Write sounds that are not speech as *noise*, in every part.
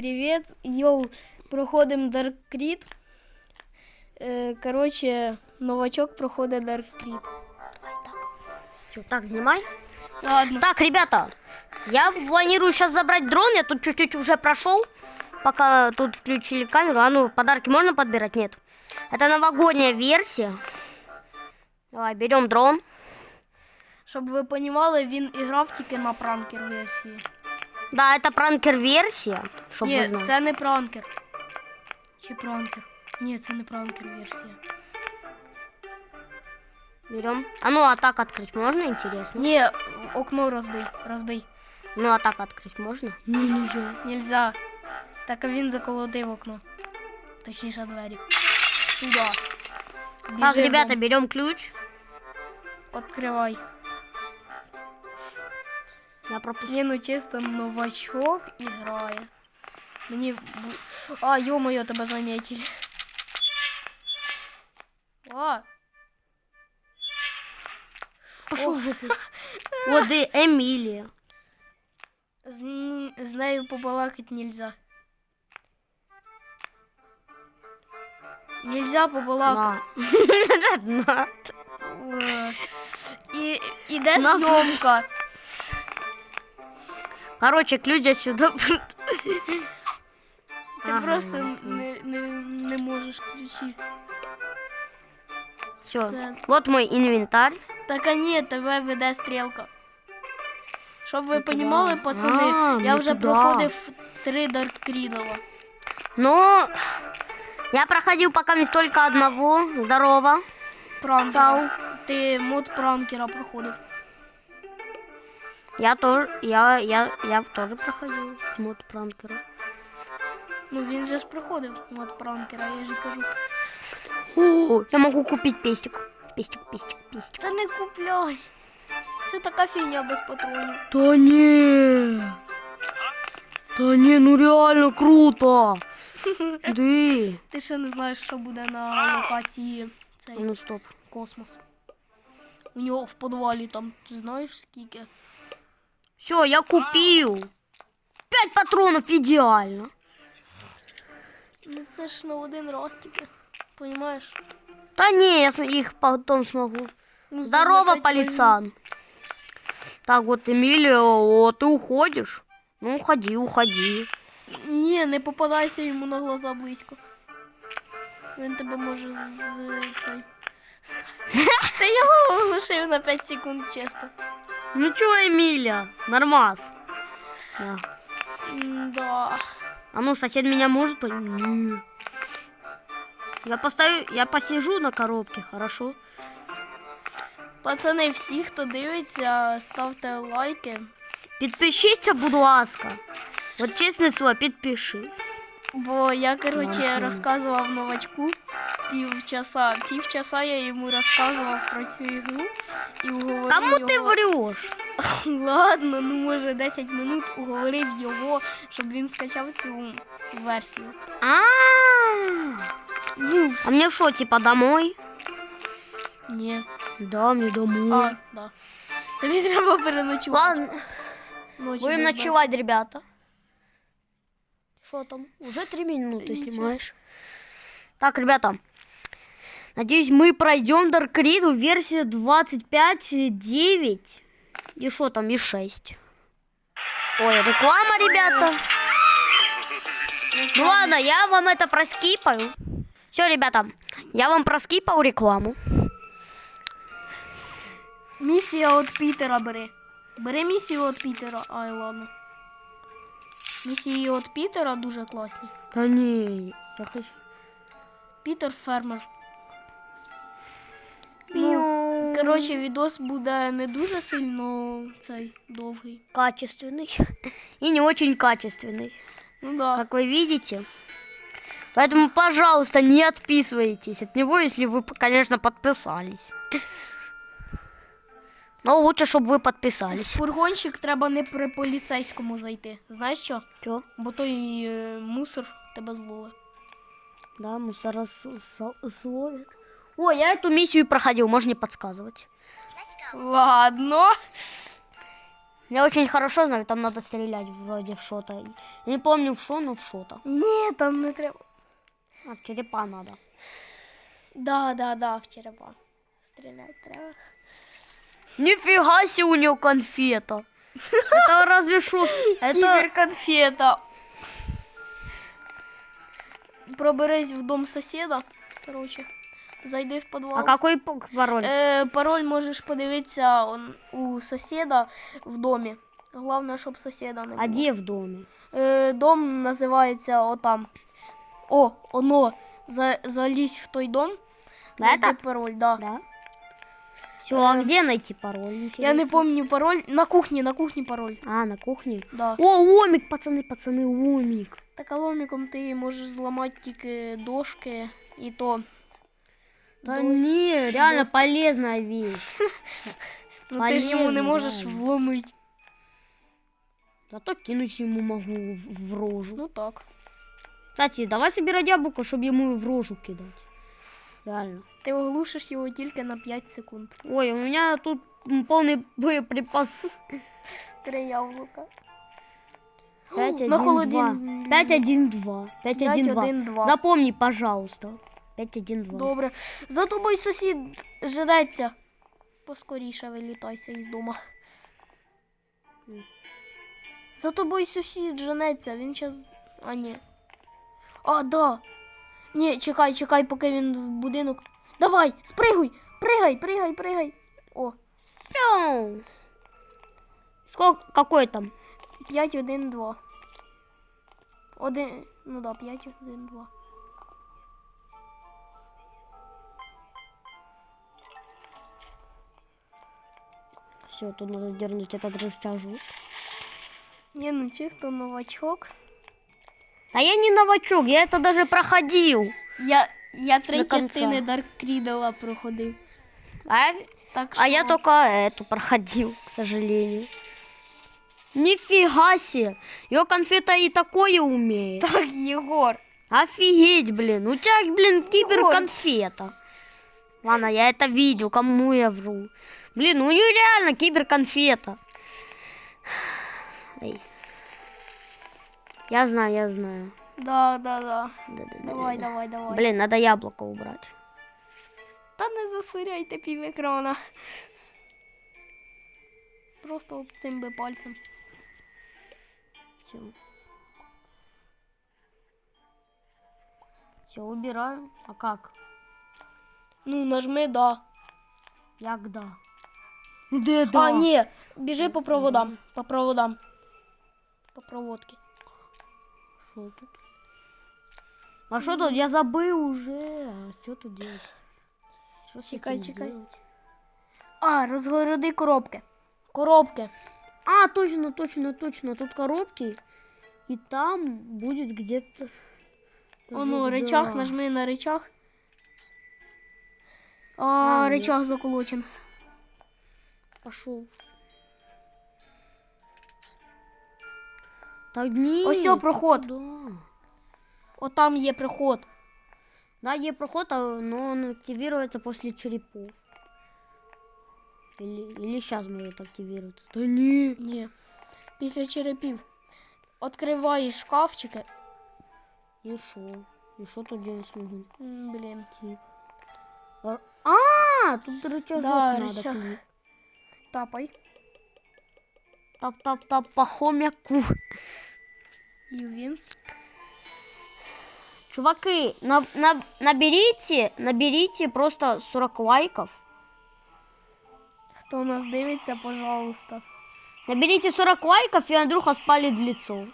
Привіт, йоу, проходимо Dark Creed. Е, коротше, новачок проходить Dark Creed. Всё, так, снимай. Ладно. Так, ребята, я планирую сейчас забрать дрон. Я тут чуть-чуть уже прошел. Пока тут включили камеру. А ну, подарки можно подбирать? Нет. Это новогодняя версия. Давай, берем дрон. Щоб ви понімали, він і грав тільки на пранкер версії. Да, это пранкер-версия, чтобы вы Ні, знали. це не пранкер. Чи пранкер? Ні, це не пранкер версія. Берем. А ну, а так открыть можно, интересно? Ні, окно розбий, розбий. Ну, а так открыть можно? Не, нельзя. Нельзя. Так а він заколотив окно. Точніше двері. Туда. Так, Біжи, ребята, Дом. берем ключ. Откривай. Я пропустил. Ні, ну чисто новачок і грає. Мені. бу- А, ё-моё, тебе заметили. А, Пошел в жопу. Вот и Эмилия. з, ні- з нею побалакати нельзя. Нельзя побалакати. *laughs* На. На. Е, І іде На. зйомка. Короче, ключ сюда. Ти Ага, просто ну, не, не, не можеш ключі. Все. Все. Вот мой инвентарь. Так а ні, тебе веде стрілка. Щоб ви Ну, туди. понімали, пацани, А, я ну, вже туди. проходив три Даркрідова. Но я проходил пока не только одного. Здорово. Пранкера. Цау. Ти мод пранкера проходив. Я тоже, я, я, я тоже проходил мод пранкера. Ну він же ж проходив мод пранкера, я ж і кажу. О, я могу купить пестик. Пестик, пестик, пестик. Та не купляй. Це така фігня без патронів. Да не. Да не, ну реально круто. Да. Ти ще не знаєш, що буде на локації цей Ну стоп. космос. У нього в підвалі там, ти знаєш скільки? Все, я купил. Пять патронов идеально. Ну це ж на один раз тільки. Понімаєш? Да не, я см- их потом смогу. Ну, це Здорово, на п'ять полицан. Так, вот, Эмилия, о, ты уходишь? Ну, уходи, уходи. минут. Ні, не попадайся йому на глаза близько. Він тебе може з цей. *laughs* Ти його оглушив *laughs* на 5 секунд, чесно. Ну чё, Эмилия, нормас. Да. Да. А ну, сосед меня может понять? Не. Я постою, я посижу на коробке, хорошо? Пацани, всі, хто дивиться, ставте лайки. Підпишіться, будь ласка. От чесне слово, підпиши. Бо я, коротше, Ага. розказував новачку півчаса. Півчаса я йому розказував про цю ігру і уговорив Кому його... ти врешь? *laughs* Ладно, ну може 10 минут уговорив його, щоб він скачав цю версію. А, Ну, а мне что, типа домой? ні. Да, мне домой. А, да. Тобі треба переночувати. Ладно, Ночі будем не знаю. ночевать, ребята. Что там? Уже три минуты Ничего. снимаешь. Так, ребята. Надеюсь, мы пройдем Dark Creed версия 25.9. И что там? И 6. Ой, реклама, ребята. Ну ладно, я вам это проскипаю. Все, ребята, я вам проскипал рекламу. Місія від Пітера бери. Бери місію від Пітера. Ай, ладно. Місії від Пітера дуже класні. Да не, я хочу... Пітер фермер. Ну, коротше, відос буде не дуже сильно цей довгий. качественный *laughs* и не очень качественный, Ну да. как вы видите. Поэтому, пожалуйста, не отписывайтесь от него, если вы, конечно, подписались. *laughs* Но лучше, чтобы вы В подписались. фургончик треба не при поліцейському зайти. Знаєш що? Чё? Бо той е, мусор тебе зловить. Да, мусора с- с- словит. О, я эту миссию проходил, можно не подсказывать. Ладно. Я очень хорошо знаю, там надо стрелять вроде в что-то. Я не помню в что, но в что-то. Ні, там не треба. А в черепа надо. Да, да, да, в черепа. Стріляти треба. Нифига себе у нее конфета. Это разве что... с- *laughs* Это... Кіберконфета. Проберись в дом сусіда. Короче, зайди в підвал. А какой п- пароль? Е, пароль можеш подивитися он, у сусіда в домі. Головне, щоб сусіда не було. А где в доме? Е, дом називається отам. О, оно. За, залізь в той дом. На знайди этот? пароль, да. Да. Все, а где найти пароль? Я не интересно? пам'ятаю пароль. На кухні, на кухні пароль. А, на кухне? Да. О, омик, пацаны, пацаны, омик. Так ломиком ти можеш зламати тільки дошки і то. да дос- не, реально дос- полезная вещь. *laughs* Ну ти ж йому не полезно, можеш реально. вломити. Зато кинуть ему могу в, рожу. Ну так. Кстати, давай собирать яблоко, чтобы ему в рожу кидать. Реально. Ти оглушиш його тільки на 5 секунд. Ой, у меня тут полный боеприпас. *laughs* Три яблука. 5, *gasps* на 1, холодильник. 2. 5, 1, 2. 5, 1, 2. 5-1-2. Запомни, пожалуйста. 5, 1, 2. Добре. За тобою сусід жреться. Поскоріше вилітайся із дома. За тобою сусід женеться, він щас. А, ні. А, да. Ні, чекай, чекай, поки він в будинок. Давай, спригуй! Пригай, пригай, пригай. О, Пяу. Сколько, какой там? 5, 1, 2. Один. Ну да, 5, 1, 2. Все, тут надо дернуть этот рычажок. Ні, ну чисто новачок. А я не новачок, я это даже проходил. Я, я три До конца. частини Дарк Крідела проходив. А я, Так а я що- только эту проходил, к сожалению. Нифига себе. Ее конфета и такое умеет. Так, Єгор. Офигеть, блин. У тебя, блин, киберконфета. Ладно, я это видел, кому я вру. Блин, у нее реально киберконфета. Эй. Я знаю, я знаю. Да, да, да. Да-да-да. Давай, давай, давай. Блин, надо яблоко убрать. Та не засоряйте пів екрана. Просто об цим би пальцем. Все. Все, убираю. А как? Ну, нажми да. Як да? Де А, ні, біжи по проводам. По проводам. По проводке. Что тут? А что тут? Я забыл уже. А что тут делать? Что с Чекай, этим чекай. делать? А, розгороди коробки. Коробки. А, точно, точно, точно. Тут коробки. И там будет где-то... Оно, Даже- рычаг, да. нажми на рычаг. А, А, ні. рычаг заколочен. Пошел. Так ні. Ось о, проход. Да. Отам є приход. Да, є проход, а, но он активируется после черепов. Или, или сейчас может активироваться. Да не. Ні. Після черепів. Откриваєш шкафчики. И шо? И шо тут делать смогу? М, Блін. Тип. А, а, тут рычажок Да, надо. рычаг. клик. Тапай. Тап-тап-тап по хомяку. І він. Чуваки, на, на, наберите, наберите просто 40 лайков. Хто нас дивиться, пожалуйста. Наберите 40 лайков, и Андрюха спалит лицо.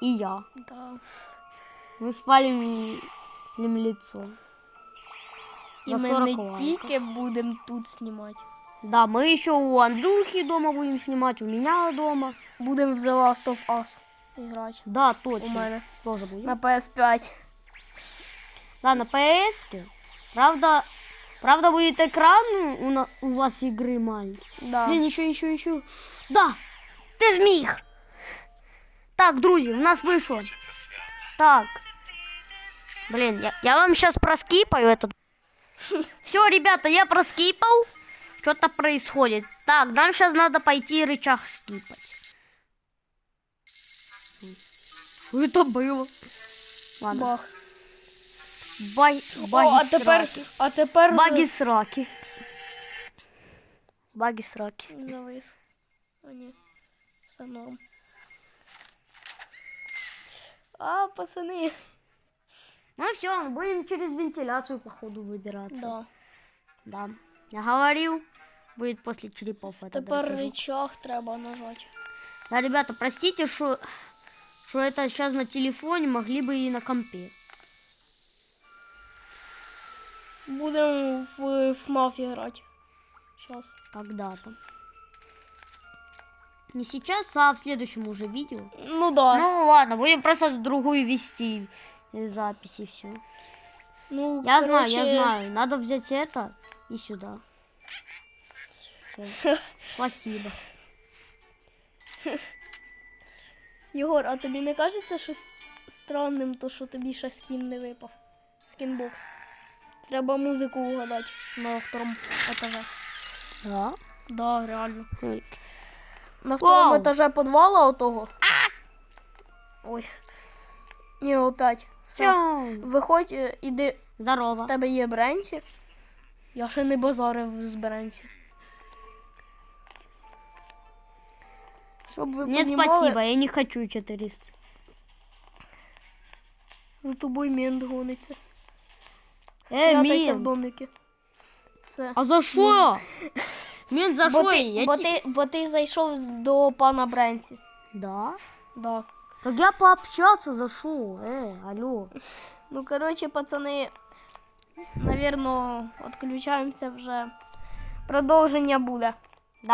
И я. Да. Мы спалим им лицо. І За ми 40 не лайків. тільки будемо тут знімати. Да, мы еще у Андрюхи дома будем снимать, у меня дома. Будемо в The Last of Us грати. Да, точно. У мене. Тоже будем. На PS5. Да, на PS. Правда, правда будет экран у, на- у вас игры маленький. Да. Блин, еще, еще, еще. Да, ты змеих. Так, друзья, у нас вышло. Так. Блин, я, я вам сейчас проскипаю этот. *laughs* Все, ребята, я проскипал. Что-то происходит. Так, нам сейчас надо пойти рычаг скипать. Что это было? Ладно. Бах. Бай, баги О, а тепер. А тепер... Баги сраки. Баги сраки. Завис. А ні. Все. А, пацаны. Ну все, мы будем через вентиляцию, походу, выбираться. Да. Да. Я говорил будет после черепов это Тепер докажу. рычаг треба нажати. Да, ребята, простите, что что это сейчас на телефоне, могли бы и на компе. Будемо в FNAF грати. Сейчас. Когда-то. Не сейчас, а в следующем уже видео. Ну да. Ну ладно, будем просто другую вести э, запись и все. Ну, Я знаю, я короче, знаю. Надо взять это и сюда. Всё. *laughs* Спасибо. Єгор, а тобі не кажеться щось странним, то що тобі ще скін не випав? Скінбокс. Треба музику угадати на второму етажі. Да? Да, реально. На второму Вау. етажі підвала отого. Ой. Ні, опять. Все. Виходь, е, іди, Здорово. в тебе є бренці. Я ще не базарив з бренці. Щоб ви Нет, понімали, спасибо, я не хочу 400. за тобою мент гониться. Е, Спрятайся в мент. домике. Все. А за что? Мент за Бо что? ти, Я бо, те- ти, бо ти зайшов з- до пана Бренці. Да? Да. Так я пообщаться зашел. Э, алло. Ну, коротше, пацани, навірно, відключаємося вже. Продовження буде.